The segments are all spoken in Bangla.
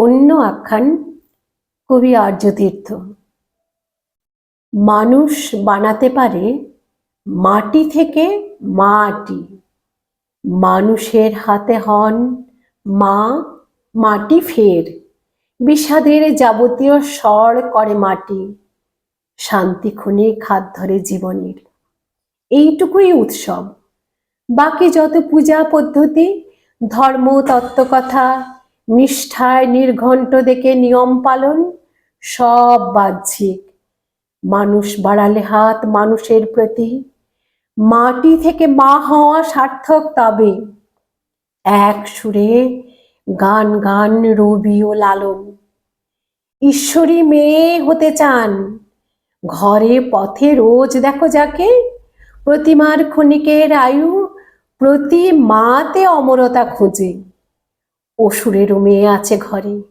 অন্য আখ্যান কবি আর্যতীর্থ। মানুষ বানাতে পারে মাটি থেকে মাটি। মানুষের হাতে হন মা, মাটি ফের। বিষাদের যাবতীয় স্বর করে মাটি। শান্তি ক্ষণে খাদ ধরে জীবনের। এইটুকুই উৎসব। বাকি যত পূজা পদ্ধতি, ধর্ম, তত্ত্বকথা নিষ্ঠায় নির্ঘণ্ট দেখে নিয়ম পালন, সব বাহ্যিক। মানুষ বাড়ালে হাত মানুষের প্রতি। মাটি থেকে মা হওয়া সার্থক তবে। এক সুরে গান গান রবি ও লালন। ঈশ্বরী মেয়ে হতে চান। ঘরে পথে রোজ দেখো যাকে। প্রতিমার ক্ষণিকের আয়ু প্রতি মাতে অমরতা খোঁজে। অসুরেরও মেয়ে আছে ঘরে।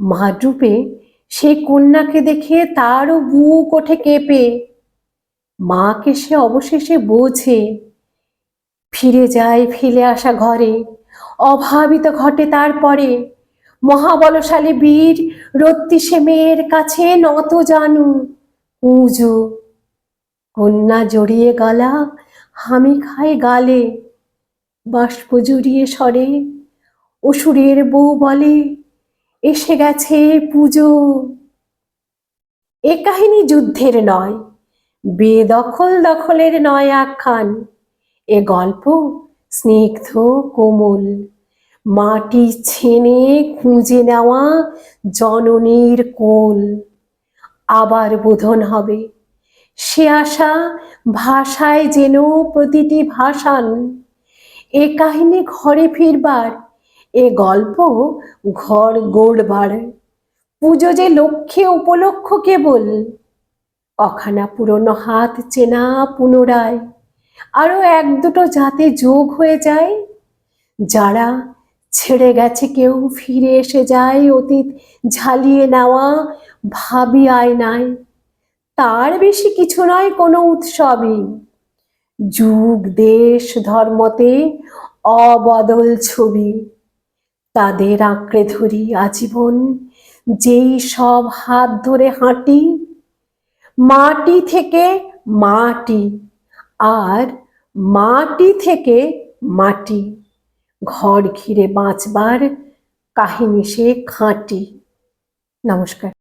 মারূপে সেই কন্যাকে দেখে তারও বুক ওঠে কেঁপে। মাকে সে অবশেষে বোঝে, ফিরে যায় ফেলে আসা ঘরে। অভাবিত ঘটে তারপরে। মহাবলশালী বীর রত্তি সে মেয়ের কাছে নত জানু। উঁজো কন্যা জড়িয়ে গলা, হামি খায় গালে। বাষ্প জড়িয়ে সরে অসুরের বউ বলে, এসে গেছে পুজো। এ কাহিনী যুদ্ধের নয়, বেদখল দখলের নয় আখ্যান। এ গল্প স্নিগ্ধ, কোমল, মাটি ছেনে খুঁজে নেওয়া জননীর কোল। আবার বোধন হবে, সে আশা ভাষায় যেন প্রতিটি ভাষান। এ কাহিনী ঘরে ফিরবার এ গল্প ঘর গড়বার পুজো যে লক্ষ্যে উপলক্ষ কেবল অখানা পুরনো হাত চেনা পুনরায়। আরও এক দুটো যাতে যোগ হয়ে যায়, যারা ছেড়ে গেছে কেউ ফিরে এসে যায়, অতীত ঝালিয়ে নেওয়া ভাবি আয় নাই তার বেশি কিছু নয় কোনো উৎসবই। যুগ, দেশ, ধর্মতে অবদল ছবি। তাদের আঁকড়ে ধরি আজীবন, যেই সব হাত ধরে হাঁটি, মাটি থেকে মাটি, আর মাটি থেকে মাটি, ঘর ঘিরে বাঁচবার কাহিনী সে খাঁটি। নমস্কার।